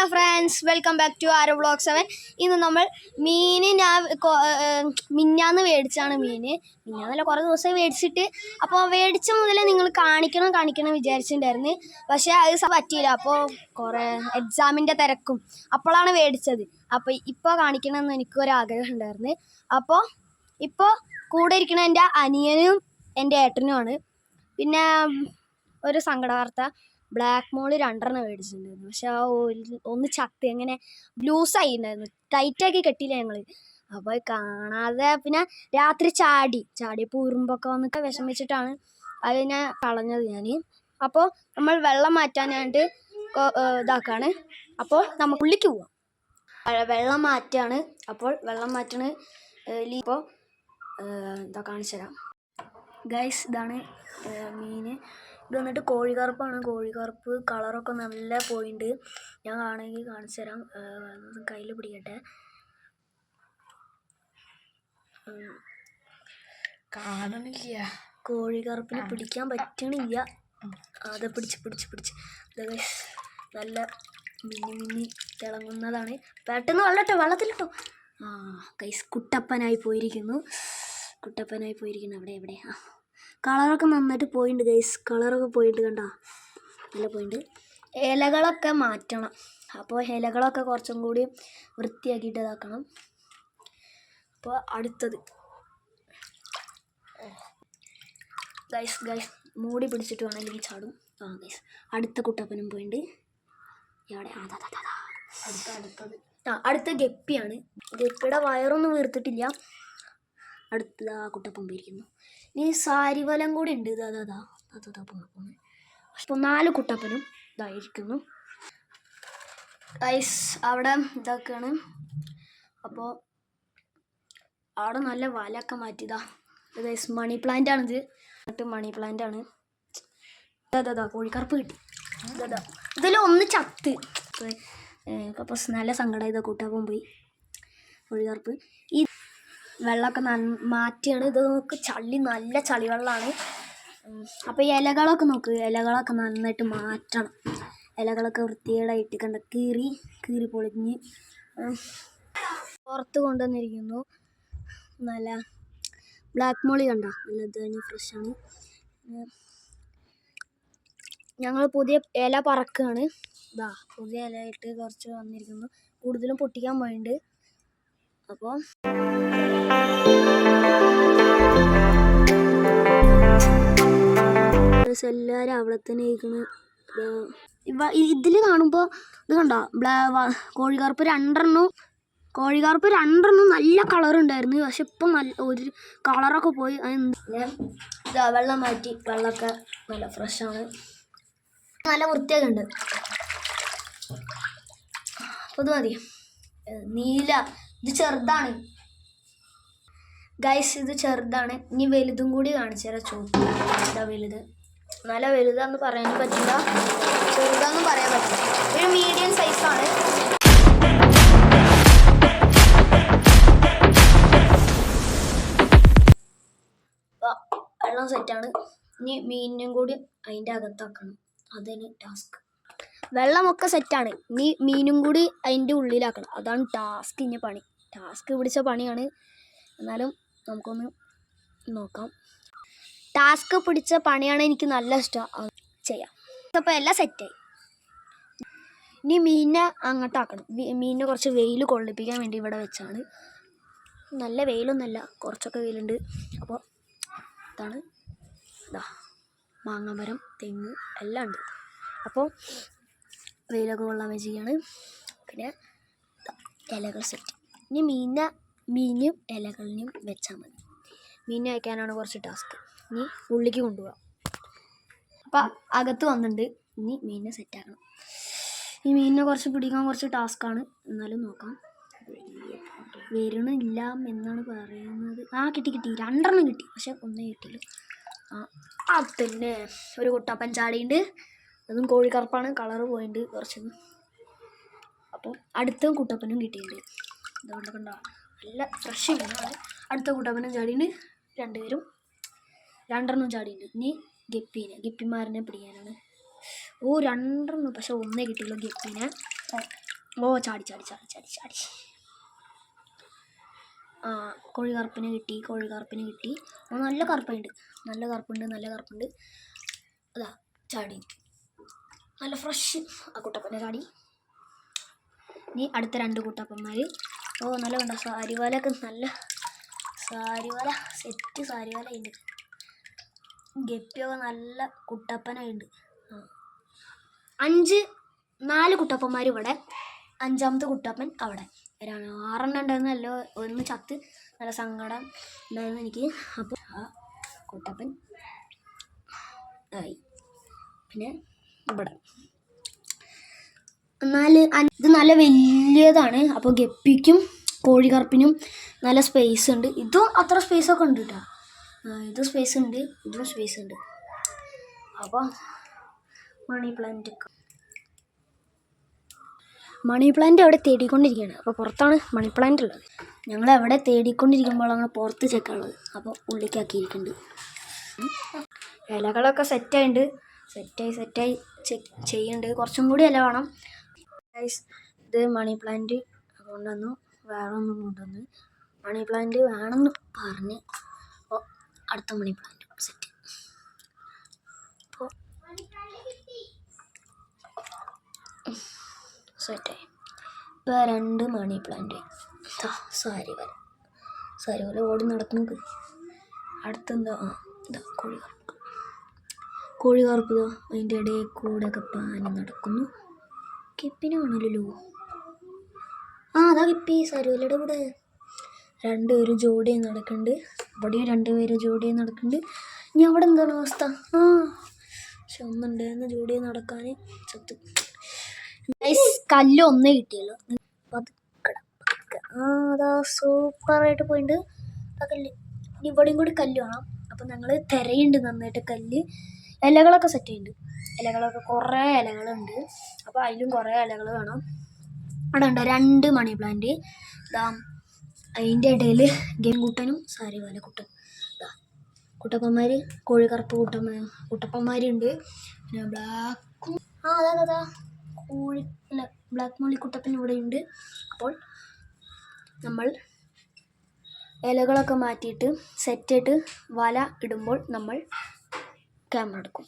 Hello friends welcome back to arrow blog seven ഇന്ന് നമ്മൾ മീൻ ഞാൻ മിന്നാന്ന് മേടിച്ചാണ് മീൻ മിന്നാന്നല്ല കുറേ ദിവസം മേടിച്ചിട്ട്. അപ്പോൾ മേടിച്ച മുതലേ നിങ്ങൾ കാണിക്കണം കാണിക്കണം വിചാരിച്ചിട്ടുണ്ടായിരുന്നു. പക്ഷേ അത് പറ്റിയില്ല. അപ്പോൾ കുറേ എക്സാമിന്റെ തിരക്കും. അപ്പോഴാണ് മേടിച്ചത്. അപ്പോൾ ഇപ്പോൾ കാണിക്കണമെന്ന് എനിക്കൊരാഗ്രഹം ഉണ്ടായിരുന്നു. അപ്പോൾ ഇപ്പോൾ കൂടെ ഇരിക്കുന്ന എന്റെ അനിയനും എന്റെ ഏട്ടനുമാണ്. പിന്നെ ഒരു സങ്കട വാർത്ത ബ്ലാക്ക് മോൾ രണ്ടെണ്ണം മേടിച്ചിട്ടുണ്ടായിരുന്നു. പക്ഷെ ആ ഒന്ന് ചത്ത് അങ്ങനെ ലൂസായി ഉണ്ടായിരുന്നു ടൈറ്റാക്കി കെട്ടിയില്ല ഞങ്ങൾ അപ്പോൾ കാണാതെ പിന്നെ രാത്രി ചാടി. ചാടിയപ്പോൾ ഉറുമ്പൊക്കെ വന്നിട്ട് വിഷമിച്ചിട്ടാണ് അതിനെ കളഞ്ഞത് ഞാൻ അപ്പോൾ നമ്മൾ വെള്ളം മാറ്റാനായിട്ട് ഇതാക്കാണ്. അപ്പോൾ നമുക്ക് ഉള്ളിക്ക് പോവാം. വെള്ളം മാറ്റാണ്. അപ്പോൾ വെള്ളം മാറ്റണ് ഇപ്പോൾ ഇതാ കാണിച്ചു തരാം ഗൈസ് ഇതാണ് മീൻ ഇത് വന്നിട്ട് കോഴിക്കറുപ്പാണ് കോഴിക്കറുപ്പ് കളറൊക്കെ നല്ല പോയിണ്ട് ഞാൻ കാണുമെങ്കിൽ കാണിച്ചു തരാം. കയ്യിൽ പിടിക്കട്ടെ. കാണണില്ല കോഴിക്കറുപ്പിന് പിടിക്കാൻ പറ്റണില്ല. അത് പിടിച്ച് പിടിച്ച് പിടിച്ച്. നല്ല മിന്നി മിന്നി തിളങ്ങുന്നതാണ്. പെട്ടെന്ന് വെള്ളട്ടോ വെള്ളത്തിലിട്ടോ. ആ കൈസ് കുട്ടപ്പനായി പോയിരിക്കുന്നു. കുട്ടപ്പനായി പോയിരിക്കുന്നു. അവിടെ എവിടെ? ആ. കളറൊക്കെ നന്നായിട്ട് പോയിണ്ട് ഗൈസ് കളറൊക്കെ പോയിട്ട് കണ്ടോ? നല്ല പോയിട്ടുണ്ട് ഇലകളൊക്കെ മാറ്റണം. അപ്പോൾ ഇലകളൊക്കെ കുറച്ചും കൂടി വൃത്തിയാക്കിയിട്ട് ഇതാക്കണം. അപ്പോൾ അടുത്തത്. ഗൈസ് ഗൈസ് മൂടി പിടിച്ചിട്ട് വേണം അല്ലെങ്കിൽ ചാടും. ആ ഗൈസ് അടുത്ത കുട്ടപ്പനും പോയിണ്ട്. ഇവിടെ. അടുത്ത അടുത്തത്. ആ അടുത്ത ഗപ്പിയാണ്. ഗപ്പിയുടെ വയറൊന്നും വീർത്തിട്ടില്ല. അടുത്തത് ആ കുട്ടപ്പം പോയിരിക്കുന്നു. ഇനി സാരിവലം കൂടി ഉണ്ട്. ഇതാ അതാ അതാ പോകുന്നത് അപ്പോൾ നാല് കുട്ടപ്പനും ഇതായിരിക്കുന്നു ഐസ് അവിടെ ഇതൊക്കെയാണ്. അപ്പോൾ അവിടെ നല്ല വലയൊക്കെ മാറ്റിയതാ. ഗൈസ് മണി പ്ലാന്റ് ആണിത്. എന്നിട്ട് മണി പ്ലാന്റ് ആണ്. അതാ കോഴിക്കറുപ്പ് കിട്ടി. ഇതാ ഇതിൽ ഒന്ന് ചത്ത്. അപ്പോൾ നല്ല സങ്കടം ഇതാ കൂട്ടാൻ പോയി കോഴിക്കറുപ്പ്. ഈ വെള്ളമൊക്കെ മാറ്റിയാണ്. ഇത് നോക്ക് ചളി നല്ല ചളി വെള്ളമാണ് അപ്പോൾ ഇലകളൊക്കെ നോക്ക്. ഇലകളൊക്കെ നന്നായിട്ട് മാറ്റണം. ഇലകളൊക്കെ വൃത്തികേടായിട്ട് കണ്ട കീറി കീറി പൊളിഞ്ഞ്. പുറത്ത് കൊണ്ടുവന്നിരിക്കുന്നു. നല്ല ബ്ലാക്ക് മോളി കണ്ട? നല്ല ഇതാണ് ഫ്രഷാണ്. ഞങ്ങൾ പുതിയ ഇല പറക്കുകയാണ് ഇതാ പുതിയ ഇലയിട്ട് കുറച്ച് വന്നിരിക്കുന്നു. കൂടുതലും പൊട്ടിക്കാൻ പോയിട്ടുണ്ട് അപ്പോൾ എല്ലാവരും അവിടെ തന്നെ ഇരിക്കുന്നു ഇവ ഇതിൽ കാണുമ്പോൾ ഇത് കണ്ടോ? ബ്ലാ വ- കോഴിക്കറുപ്പ് രണ്ടെണ്ണം. നല്ല കളർ ഉണ്ടായിരുന്നു. പക്ഷെ ഇപ്പം നല്ല ഒരു കളറൊക്കെ പോയി. ഇതാ വെള്ളം മാറ്റി. വെള്ളമൊക്കെ നല്ല ഫ്രഷാണ് നല്ല വൃത്തിയൊക്കെ ഉണ്ട്. അപ്പോൾ ഇത് മതി. നീല. ഇത് ചെറുതാണ്. ഗൈസ് ഇത് ചെറുതാണ്. ഇനി വലുതും കൂടി കാണിച്ചു തരാം. ചോപ്പ് എന്താ വലുത്? നല്ല വലുതാന്ന് പറയാൻ പറ്റില്ല. ചെറുതാന്ന് പറയാൻ പറ്റില്ല. ഒരു മീഡിയം സൈസാണ് വെള്ളം സെറ്റാണ് ഇനി മീനിനും കൂടി അതിന്റെ അകത്താക്കണം. അതാണ് ടാസ്ക് വെള്ളമൊക്കെ സെറ്റാണ് ഇനി മീനും കൂടി അതിന്റെ ഉള്ളിലാക്കണം. അതാണ് ടാസ്ക് ഇനി പണി. ടാസ്ക് പിടിച്ച പണിയാണ്. എന്നാലും നമുക്കൊന്ന് നോക്കാം. ടാസ്ക് പിടിച്ച പണിയാണ് എനിക്ക് നല്ല ഇഷ്ടം. ചെയ്യാം. അപ്പോൾ എല്ലാം സെറ്റായി ഇനി മീനിനെ അങ്ങോട്ടാക്കണം മീനിനെ കുറച്ച് വെയിൽ കൊള്ളിപ്പിക്കാൻ വേണ്ടി ഇവിടെ വെച്ചാണ്. നല്ല വെയിലൊന്നുമല്ല കുറച്ചൊക്കെ വെയിലുണ്ട്. അപ്പോൾ ഇതാണ് ഇതാ മാങ്ങമരം തെങ്ങ് എല്ലാം ഉണ്ട്. അപ്പോൾ വെയിലൊക്കെ കൊള്ളാൻ വെച്ചിരിക്കുകയാണ് പിന്നെ ഇലകൾ സെറ്റ് ഇനി മീനിനെ മീനും ഇലകളിലും വെച്ചാൽ മതി. മീൻ വയ്ക്കാനാണ് കുറച്ച് ടാസ്ക്. ഇനി ഉള്ളിക്ക് കൊണ്ടുപോകാം. അപ്പം അകത്ത് വന്നിട്ടുണ്ട്. ഇനി മീനിനെ സെറ്റാക്കണം ഈ മീനിനെ കുറച്ച് പിടിക്കാൻ കുറച്ച് ടാസ്ക്കാണ് എന്നാലും നോക്കാം. വരണില്ല എന്നാണ് പറയുന്നത്. ആ കിട്ടി കിട്ടി. രണ്ടെണ്ണം കിട്ടി. പക്ഷെ ഒന്നേ കിട്ടില്ല ആ അത് ഒരു കുട്ടപ്പൻ ചാടിയുണ്ട്. അതും കോഴിക്കറുപ്പാണ്. കളറ് പോയിട്ടുണ്ട് കുറച്ചൊന്ന്. അപ്പോൾ അടുത്ത കുട്ടപ്പനും കിട്ടിയിട്ടുണ്ട്. അതുകൊണ്ട് കണ്ടോ? നല്ല ഫ്രഷ് മീനാണ് അടുത്ത കൂട്ടപ്പനും ചാടിയുണ്ട് രണ്ടുപേരും രണ്ടെണ്ണം ചാടിയുണ്ട് ഇനി ഗപ്പീനെ. ഗപ്പിമാരനെ പിടിക്കാനാണ്. ഓ രണ്ടെണ്ണം. പക്ഷെ ഒന്നേ കിട്ടിയുള്ളൂ ഗപ്പീനെ. ഓ ചാടി ചാടി ചാടി ചാടി ചാടി. ആ കോഴി കറുപ്പിന് കിട്ടി കോഴി കറുപ്പിന് കിട്ടി. ഓ നല്ല കറുപ്പുണ്ട്. നല്ല കറുപ്പുണ്ട് നല്ല കറുപ്പുണ്ട്. അതാ ചാടി. നല്ല ഫ്രഷ് ആ കുട്ടപ്പനെ ചാടി. ഇനി അടുത്ത രണ്ട് കുട്ടപ്പന്മാർ ഓ നല്ല കണ്ട? സാരിവാലൊക്കെ നല്ല സാരിവാല സെറ്റ് സാരിവാല ഉണ്ട് ഗപ്പിയൊക്കെ നല്ല കുട്ടപ്പനുണ്ട് അഞ്ച് നാല് കുട്ടപ്പന്മാർ ഇവിടെ അഞ്ചാമത്തെ കുട്ടപ്പൻ അവിടെ. ഒരാണ് ആറെണ്ണം ഉണ്ടായിരുന്നല്ലോ ഒന്ന് ചത്ത് നല്ല സങ്കടം ഉണ്ടായിരുന്നു എനിക്ക്. അപ്പോൾ ആ കുട്ടപ്പൻ ആയി പിന്നെ ഇവിടെ. നാല് ഇത് നല്ല വലിയതാണ്. അപ്പോൾ ഗപ്പിക്കും കോഴികറുപ്പിനും നല്ല സ്പേസ് ഉണ്ട്. ഇതും അത്ര സ്പേസ് ഒക്കെ ഉണ്ട് കേട്ടോ ഇത് സ്പേസ് ഉണ്ട് ഇതും സ്പേസ് ഉണ്ട്. അപ്പോൾ മണി പ്ലാന്റ് മണി പ്ലാന്റ് അവിടെ തേടിക്കൊണ്ടിരിക്കുകയാണ്. അപ്പോൾ പുറത്താണ് മണി പ്ലാന്റ് ഉള്ളത്. ഞങ്ങൾ അവിടെ തേടിക്കൊണ്ടിരിക്കുമ്പോഴാണ് പുറത്ത് ചെക്കാനുള്ളത് അപ്പോൾ ഉള്ളിക്കാക്കിയിരിക്കുന്നുണ്ട്. ഇലകളൊക്കെ സെറ്റായിട്ടുണ്ട് സെറ്റായി സെറ്റായി ചെക്ക് ചെയ്യുന്നുണ്ട്. കുറച്ചും കൂടി ഇല വേണം. Guys, ഇത് മണി പ്ലാന്റ് കൊണ്ടുവന്നു. വേറൊന്നും കൊണ്ടുവന്ന്. മണി പ്ലാന്റ് വേണമെന്ന് പറഞ്ഞ്. അപ്പോൾ അടുത്ത മണി പ്ലാന്റ് സെറ്റ് അപ്പോൾ സെറ്റായി ഇപ്പോൾ രണ്ട് മണി പ്ലാന്റ് സാരി വല സാരി വല ഓടി നടക്കുന്നു അടുത്തെന്താ ആ ഇതാ കോഴി കറുപ്പ് അതിന്റെ ഇടയിൽ കൂടെ ഒക്കെ പാനി നടക്കുന്നു. കിപ്പിനെ കാണല്ലോ ആ അതാ കിപ്പി സരുവലയുടെ കൂടെ. രണ്ടുപേരും ജോഡി നടക്കുന്നുണ്ട്. അവിടെയും രണ്ടുപേരും ജോഡി നടക്കുന്നുണ്ട്. ഇനി അവിടെ എന്താണ് അവസ്ഥ? ആ പക്ഷെ ഒന്നുണ്ടായിരുന്നു ജോഡി നടക്കാൻ ചത്തു. കല്ല് ഒന്നേ കിട്ടിയല്ലോ. ആ അതാ സൂപ്പറായിട്ട് പോയിട്ടുണ്ട് ആ കല്ല്. ഇനി ഇവിടെയും കൂടി കല്ല് വേണം. അപ്പം ഞങ്ങൾ തിരയുണ്ട് നന്നായിട്ട് കല്ല്. ഇലകളൊക്കെ സെറ്റ് ചെയ്യുന്നുണ്ട് ഇലകളൊക്കെ കുറേ ഇലകളുണ്ട്. അപ്പോൾ അതിലും കുറേ ഇലകൾ വേണം. അവിടെ ഉണ്ട് രണ്ട് മണി പ്ലാന്റ് ഇതാ അതിന്റെ ഇടയിൽ ഗെങ്കുട്ടനും സാരിവാല കുട്ടൻ. ഇതാ കുട്ടപ്പന്മാർ കോഴിക്കറുപ്പ് കുട്ടമ്മ കുട്ടപ്പന്മാരുണ്ട്. പിന്നെ ബ്ലാക്കും ആ അതാ അതാ കോഴി അല്ല ബ്ലാക്ക് മോളി കുട്ടപ്പൻ ഇവിടെയുണ്ട് അപ്പോൾ നമ്മൾ ഇലകളൊക്കെ മാറ്റിയിട്ട് സെറ്റായിട്ട് വല ഇടുമ്പോൾ നമ്മൾ ക്യാമറ എടുക്കും.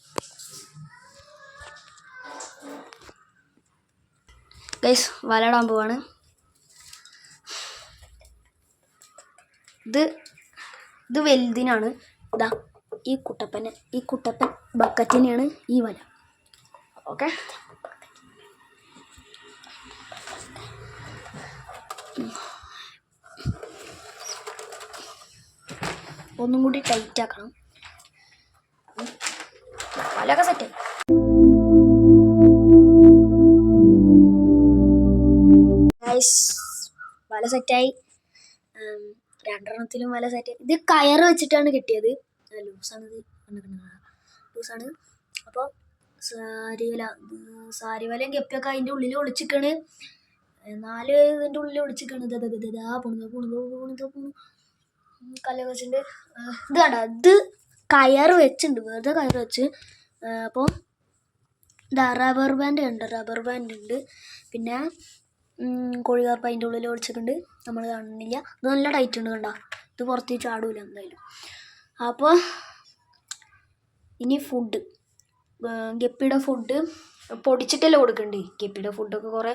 ഗൈസ് വലയിടാൻ പോവാണ്. ഇത് ഇത് വലുതിനാണ്. ഇതാ ഈ കുട്ടപ്പന് ഈ കുട്ടപ്പൻ ബക്കറ്റിനെയാണ് ഈ വല. ഓക്കെ? ഒന്നും കൂടി ടൈറ്റ് ആക്കണം. വലൊക്കെ സെറ്റ് വല സെറ്റായി രണ്ടെണ്ണത്തിലും വല സെറ്റായി ഇത് കയർ വെച്ചിട്ടാണ് കിട്ടിയത്. ലൂസാണ് ഇത്. ലൂസാണ് അപ്പോൾ സാരിവല വലയും ഗപ്പിയൊക്കെ അതിന്റെ ഉള്ളിൽ ഒളിച്ചിക്കണ്. നാല് ഇതിന്റെ ഉള്ളിൽ ഒളിച്ചിക്കണ്. ഇതാ ഇതാ ഇതാ പോണു പോണു കല്ല് വെച്ചിട്ടുണ്ട് ഇത് കണ്ട ഇത് കയർ വെച്ചിട്ടുണ്ട്. വെറുതെ കയർ വെച്ച്. അപ്പോൾ ഇതാ റബ്ബർ ബാൻഡ് ഉണ്ട് റബ്ബർ ബാൻഡ് ഉണ്ട്. പിന്നെ കോഴികാർപ്പ് അതിന്റെ ഉള്ളിൽ ഒളിച്ചിട്ടുണ്ട്. നമ്മൾ കാണുന്നില്ല. ഇത് നല്ല ടൈറ്റ് ഉണ്ട് കണ്ടോ. ഇത് പുറത്ത് ചാടൂല എന്തായാലും. അപ്പോൾ ഇനി ഫുഡ് ഗപ്പിയുടെ ഫുഡ് പൊടിച്ചിട്ടല്ലേ കൊടുക്കണ്ടേ? ഗപ്പിയുടെ ഫുഡൊക്കെ കുറേ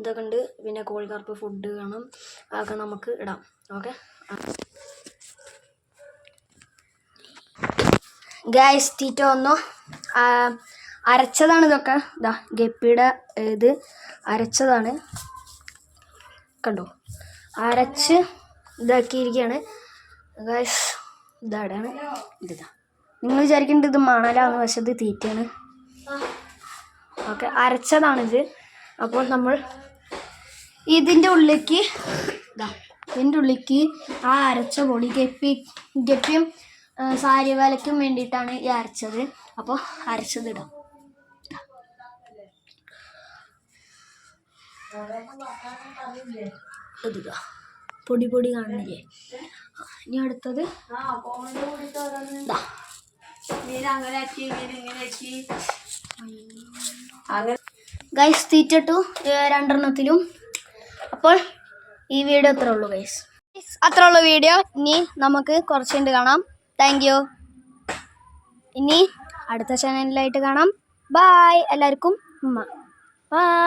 ഇതൊക്കെ ഉണ്ട്. പിന്നെ കോഴിക്കാർപ്പ് ഫുഡ് കാണും അതൊക്കെ നമുക്ക് ഇടാം. ഓക്കെ ഗായ്സ് തീറ്റ വന്നു. അരച്ചതാണ് ഇതൊക്കെ. ഇതാ ഗപ്പിയുടെ ഇത് അരച്ചതാണ്. കണ്ടോ? അരച്ച് ഇതാക്കിയിരിക്കുകയാണ്. ഗ്യാസ് ഇതാടാണ് ഇതാ നിങ്ങൾ വിചാരിക്കേണ്ടത് ഇത് മണലാണ് പക്ഷെ ഇത് തീറ്റയാണ്. ഓക്കെ അരച്ചതാണിത് അപ്പോൾ നമ്മൾ ഇതിന്റെ ഉള്ളിലേക്ക് ഇതാ ഇതിന്റെ ഉള്ളിലേക്ക് ആ അരച്ച പൊടി ഗപ്പി ഗപ്പിയും സാരി വലയ്ക്കും വേണ്ടിയിട്ടാണ് ഈ അരച്ചത്. അപ്പോൾ അരച്ചത് ഇടാം. പൊടി പൊടി കാണുന്നില്ലേ ഇനി അടുത്തത് ഗൈസ് തീറ്റിട്ടു രണ്ടെണ്ണത്തിലും. അപ്പോൾ ഈ വീഡിയോ അത്രേ ഉള്ളൂ ഗൈസ് അത്രേ ഉള്ളൂ വീഡിയോ. ഇനി നമുക്ക് കുറച്ചുണ്ട് കാണാം. താങ്ക് യു ഇനി അടുത്ത ചാനലിലായിട്ട് കാണാം. ബായ് എല്ലാവർക്കും ഉമ്മ. ബൈ